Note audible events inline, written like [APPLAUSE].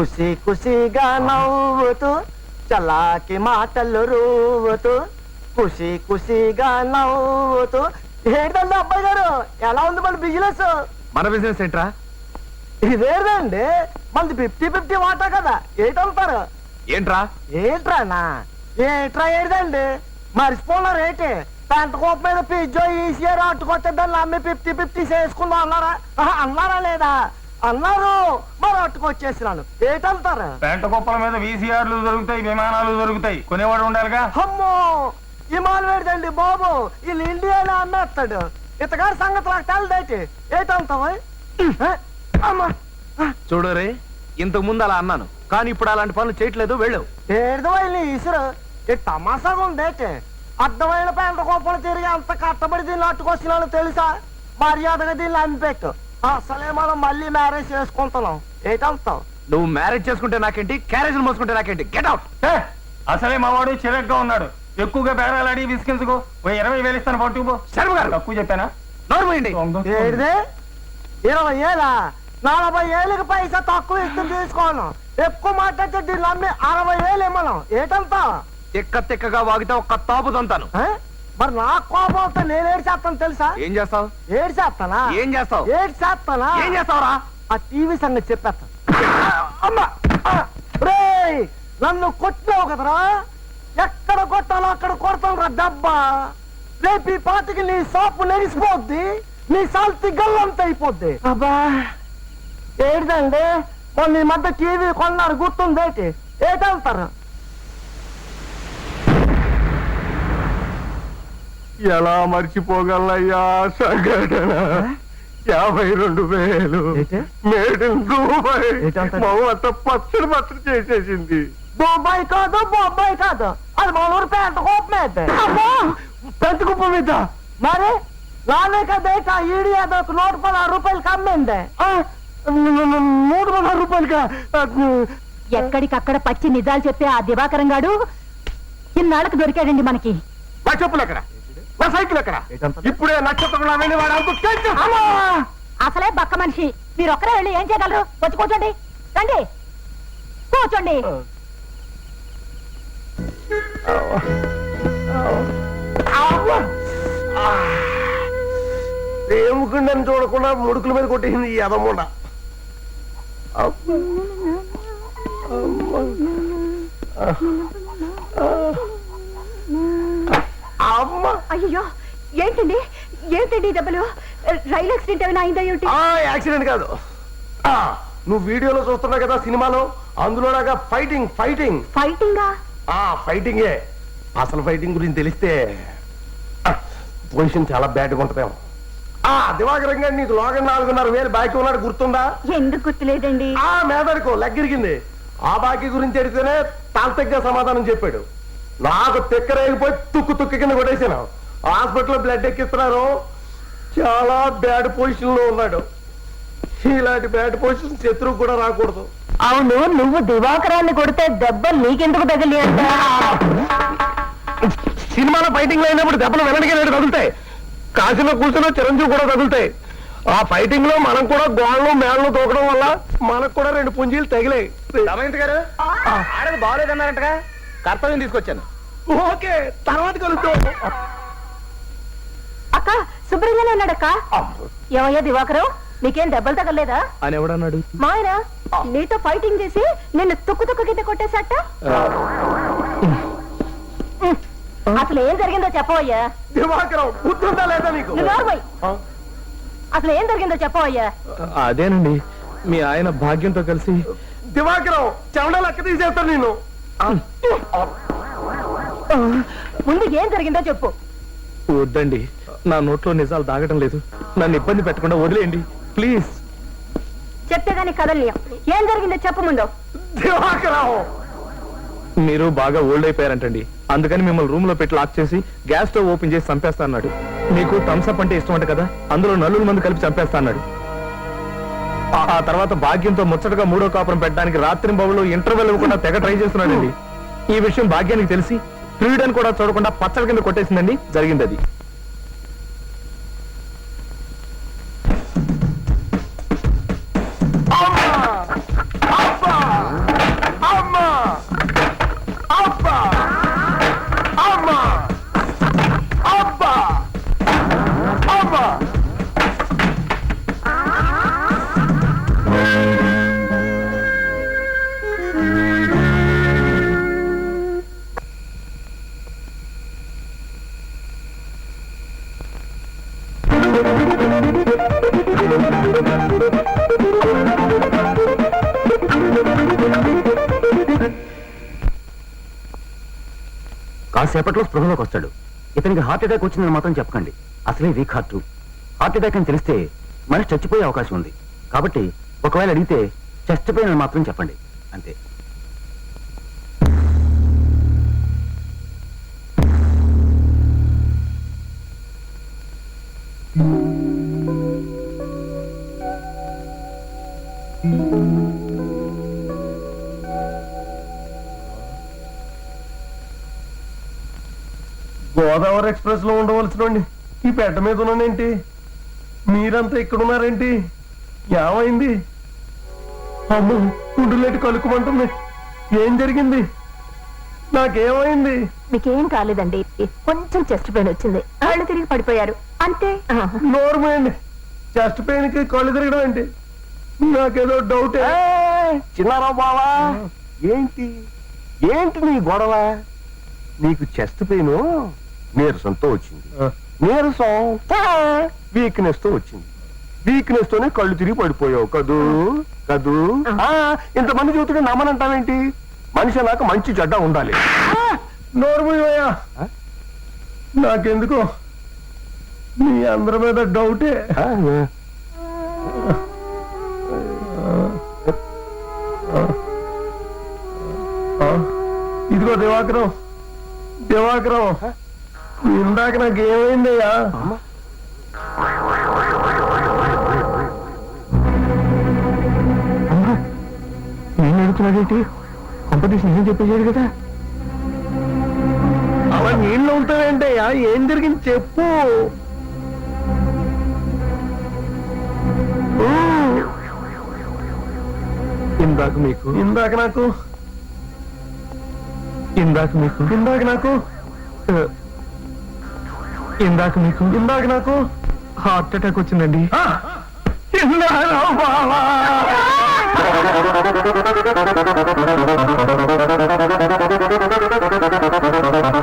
కుసి కుసిగా నవ్వుతూ చలాకి మాటలు రూవుతూ కుసి కుసిగా నవ్వుతూ. ఏంటండి అబ్బాయి గారు? ఎలా ఉంది మన బిజినెస్? మన బిజినెస్ ఏంట్రా? ఇదేదండి మనది ఫిఫ్టీ ఫిఫ్టీ వాటా కదా ఏంటంటారు ఏంట్రా? ఏంట్రానా ఏంట్రా ఏదండి మర్చిపోన్నారు ఏంటి పెంట కోప మీద పిజ్జో ఈసీఆర్ అట్టుకొస్తే దాన్ని అమ్మి ఫిఫ్టీ ఫిఫ్టీ చేసుకుందాం అన్నారా? అన్నారా లేదా? అన్నారు మరి అట్టుకొచ్చేసినాను ఏంటంటారు పెంట కుప్పల మీద వీసీఆర్లు దొరుకుతాయి విమానాలు దొరుకుతాయి. కొనేవాడు ఉండాలిగా? అమ్మో! ఇమాలు వేడదండి బాబు వీళ్ళు ఇండియాలో అమ్మేస్తాడు. ఇతగారి సంగతి నాకు తెలదేటి ఏంటంటావు అమ్మా! చూడు రే ఇంతకు ముందు అలా అన్నాను. కానీ ఇప్పుడు అలాంటి పనులు చేయట్లేదు వెళ్ళు. ఏడుదో వెళ్ళి ఇసురు ఈ తమాసాగా ఉందేటి అర్థమైన పెంట కోపలు తిరిగి అంత కట్టబడి దీన్ని అట్టుకొచ్చినాను తెలుసా? మర్యాదగా దీన్ని అనిపెట్టు. అసలే మనం మళ్ళీ మ్యారేజ్ చేసుకుంటున్నాం. ఏంటంటావు నువ్వు మ్యారేజ్ చేసుకుంటే నాకేంటి? క్యారేజ్ మోసుకుంటే నాకేంటి? గెట్ అవుట్ అసలే మావాడు చిరగ్గా ఉన్నాడు. ఎక్కువగా బేరాలాడి విసిగించుకో. ఓ ఇరవై వేలు ఇస్తాను పట్టుకుపో శర్మ గారు! తక్కువ చెప్పానా? నోరు మూయండి. ఏడిదే ఇరవై ఏళ్ళ నలభై ఏళ్ళకి పైసా తక్కువ ఇస్తూ తీసుకోను. ఎక్కువ మాట్లాడితే దీన్ని అమ్మి అరవై వేలు ఇమ్మను. ఏంటంతా తిక్క తిక్కగా వాగితే ఒక్క తాపు తంతాను. ఆ? మరి నా కోపం వస్తే నేను ఏడు చేస్తాను తెలుసా? ఏం చేస్తావు? ఏడు చేస్తానా? ఏం చేస్తావు? ఏడు చేస్తానా? ఏం చేస్తావురా? ఆ టీవీ సంగతి చెప్పేస్తా. అమ్మా! రేయ్! నన్ను కొట్టినావు కదరా? ఎక్కడ కొట్టాలో అక్కడ కొడతాను రా డబ్బా. రేపు ఈ పాటికి నీ షాపు నెరిసిపోద్ది నీ సాల్తి గల్లంత అయిపోద్ది అబ్బా! ఏంటండి మొన్న ఈ మధ్య టీవీ కొన్నారు గుర్తుందేటి? ఏటంటారు ఎలా మర్చిపోగలయ్యా సంఘటన యాభై రెండు వేలు. ఏంటి? Made in Dubai? మమ్మల్ని పచ్చడి పచ్చడి చేసేసింది. బొబ్బాయి కాదు బొబ్బాయి కాదు. అది మన ఊరు పెంట కోపం పెంట కుప్ప మీద. మరి? నానే కదా ఈడి అదొక నూట పదహారు రూపాయలకి అమ్మింది. ఆ, నూట పదహారు రూపాయలకి? ఎక్కడికక్కడ పచ్చి నిజాలు చెప్పే ఆ దివాకరం గాడు ఇన్నాళ్ళకి దొరికాడండి మనకి. నా చెప్పులు ఎక్కడ? నా సైకిల్ ఎక్కడ? ఇప్పుడే నక్షత్రం వెళ్ళి వాడు! అసలే బక్క మనిషి. మీరు ఒక్కరే వెళ్ళి ఏం చేయగలరు? వచ్చి కూర్చోండి. రండి. కూర్చోండి. ఏముకుండని చూడకుండా ముడుకుల మీద కొట్టేసింది ఈ అదమ్ముండ అమ్మ అయ్యో ఏంటండి? ఏంటండి ఈ దెబ్బలు? రైలు యాక్సిడెంట్ ఏమైనా అయిందా ఏమిటి? ఆ యాక్సిడెంట్ కాదు. ఆ, నువ్వు వీడియోలో చూస్తున్నావు కదా సినిమాలో? అందులోలాగా ఫైటింగ్ ఫైటింగ్. ఫైటింగా? ఆ ఫైటింగే. అసలు ఫైటింగ్ గురించి తెలిస్తే ఆ, పొజిషన్ చాలా బ్యాడ్గా ఉంటుందేమో. ఆ దివాకరం గారు నీకు లోగన్ నాలుగున్నర వేలు బాకీ ఉన్నాడు గుర్తుందా? ఎందుకు గుర్తులేదండి? ఆ మేదడుకో లెగ్గిరిగింది. ఆ బాకీ గురించి అడిగితేనే తాంతగ్గా సమాధానం చెప్పాడు. నాకు తిక్కరేగిపోయి తుక్కు తుక్కు కింద కొట్టేసాను హాస్పిటల్లో బ్లడ్ ఎక్కిస్తున్నారు. చాలా బ్యాడ్ పొజిషన్లో ఉన్నాడు. ఇలాంటి బ్యాడ్ పొజిషన్ శత్రువు కూడా రాకూడదు. అవును నువ్వు దివాకరాన్ని కొడితే దెబ్బలు నీకెందుకు తగిలి అంట? సినిమాలో ఫైటింగ్ అయినప్పుడు దెబ్బలు వెనక్కి రెండు తగులుతాయి. కాశీలో కూర్చున్న చిరంజీవి కూడా తగులుతాయి. ఆ ఫైటింగ్లో మనం కూడా గోళ్ళు మేళ్ళు తోకడం వల్ల మనకు కూడా రెండు పుంజీలు తగిలాయి. దమయంతి గారు ఆడది బాగోలేదన్నారంటగా? కర్తవ్యం తీసుకొచ్చాను. ఓకే తర్వాత కలుద్దాం. అక్క శుభ్రంగానే ఉన్నాడక్క. ఏమయ్యా దివాకరం? నీకేం దెబ్బలు తగలేదా అని ఎవడన్నాడు మాయరా నీతో ఫైటింగ్ చేసి నిన్ను తుక్కు తుక్కు కింద కొట్టేశాట? అసలు ఏం జరిగిందో చెప్పవయ్యా. దివాకరం లేదా నీకు? అసలు ఏం జరిగిందో చెప్పవయ్యా. అదేనండి మీ ఆయన భాగ్యంతో కలిసి దివాకరం చెమడ లెక్క తీసేస్తాను నేను ముందు ఏం జరిగిందో చెప్పు. వద్దండి. నా నోట్లో నిజాలు దాగటం లేదు. నన్ను ఇబ్బంది పెట్టకుండా వదిలేయండి. ప్లీజ్. చెప్తే దానికి కదలియం. ఏం జరిగిందో చెప్పు ముందు. మీరు బాగా ఓల్డ్ అయిపోయారంటండి. అందుకని మిమ్మల్ని రూమ్లో పెట్టి లాక్ చేసి గ్యాస్ స్టవ్ ఓపెన్ చేసి చంపేస్తా అన్నాడు. మీకు థమ్స్అప్ అంటే ఇష్టం అంట కదా? అందులో నలుగురు మంది కలిపి చంపేస్తా అన్నాడు. ఆ- తర్వాత భాగ్యంతో ముచ్చటగా మూడో కాపురం పెట్టడానికి రాత్రి బాబులో ఇంటర్వెల్ ఇవ్వకుండా తెగ ట్రై చేస్తున్నాడండి. ఈ విషయం భాగ్యానికి తెలిసి ఫ్రీడన్ కూడా చూడకుండా పచ్చడి కింద కొట్టేసిందండి. జరిగింది అది కాసేపట్లో స్పృహలోకి వస్తాడు. ఇతనికి హార్ట్ అటాక్ వచ్చిందని మాత్రం చెప్పకండి. అసలే వీక్ హార్ట్. హార్ట్ అటాక్ అని తెలిస్తే మనిషి చచ్చిపోయే అవకాశం ఉంది. కాబట్టి ఒకవేళ అడిగితే చచ్చిపోయినని మాత్రం చెప్పండి. అంతే. Thank you. లో ఉండవలసిన ఈ పెట్ట మీద ఉన్నానేంటి? మీరంతా ఇక్కడ ఉన్నారేంటి ఏమైంది? అమ్మ గుండెలేటి కలుక్కుమంటుంది. ఏం జరిగింది? నాకేమైంది? మీకేం కాలేదండి. కొంచెం చెస్ట్ పెయిన్ వచ్చింది. కళ్ళు తిరిగి పడిపోయారు. అంతే. నోర్మేండి చెస్ట్ పెయిన్కి కళ్ళు తిరగడం ఏంటి? నాకేదో డౌట్ చిన్నారావు బావా ఏంటి? ఏంటి నీ గొడవ? నీకు చెస్ట్ పెయిన్? నీరసంతో వచ్చింది. నీరసం? వీక్నెస్తో వచ్చింది. వీక్నెస్ తోనే కళ్ళు తిరిగి పడిపోయావు. కదూ? కదూ? ఆ, ఇంతమంది చూస్తుంటే నమ్మనంటావేంటి? మనిషి నాకు మంచి చెడ్డ ఉండాలి. నోర్మయ్యా నాకెందుకో? మీ అందరి మీద డౌటే. ఇదిగో దివాకరం. దివాకరం. ఇందాక నాకు ఏమైందయ్యా? నేను అడుగుతున్నాడేంటి? కొంపతీసి నేను చెప్పేశాడు కదా? అలా నీళ్ళు ఉంటావేంటయ్యా? ఏం జరిగింది చెప్పు. ఇందాక మీకు? ఇందాక నాకు? ఇందాక మీకు? ఇందాక నాకు? ఇందాక మీకు? ఇందాక నాకు హార్ట్ అటాక్ వచ్చిందండి. బావా! [LAUGHS]